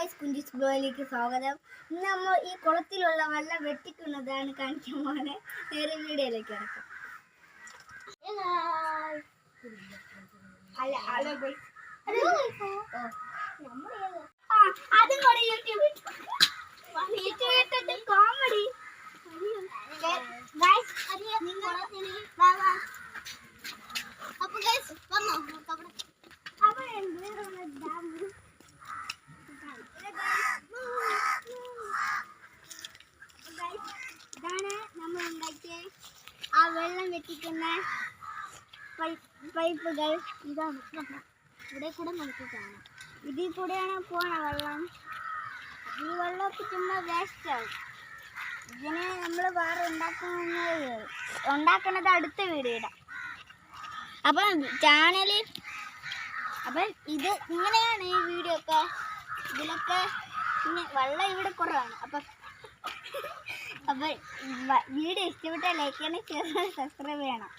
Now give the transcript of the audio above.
Guys കുഞ്ചിസ് ബ്ലോയിലേക്ക് സ്വാഗതം. ഇന്ന് നമ്മൾ ഈ കുളത്തിലുള്ള വെള്ളം വെട്ടിക്കുന്നതാണ് കാണിക്കാൻ പോണെ. നേരെ വീഡിയോയിലേക്ക് ഗൈസ് അതും കൂടെ യൂട്യൂബ് യൂട്യൂബ് ഇട്ടിട്ട് കോമഡി നിങ്ങൾ വാ വാ അപ്പൊ ഗൈസ് വന്നോ അവിടെ അപ്പോൾ എന്താണ് ഡാം ഇതാണ് നമ്മൾ ഉണ്ടാക്കിയ പൈ- പൈപ്പുകൾ ഇതാണ്? ഇവിടെ കൂടെ നമുക്ക് കാണാം. ഇതിൽ കൂടെയാണ് പോണ വെള്ളം. ഈ വെള്ളമൊക്കെ ചുമ്മാ വേസ്റ്റാവും ഇതിനെ നമ്മൾ വേറെ ഉണ്ടാക്കുന്ന ഉണ്ടാക്കുന്നത് അടുത്ത വീടിടാം. അപ്പൊ ചാനൽ അപ്പം ഇത് ഇങ്ങനെയാണ് ഈ വീഡിയോ ഒക്കെ. ഇതിലൊക്കെ പിന്നെ വെള്ളം ഇവിടെ കുറവാണ്. അപ്പം വീഡിയോ ഇഷ്ടപ്പെട്ടാൽ ലൈക്ക് ചെയ്യണം ഷെയർ ചെയ്യണം സബ്സ്ക്രൈബ് ചെയ്യണം.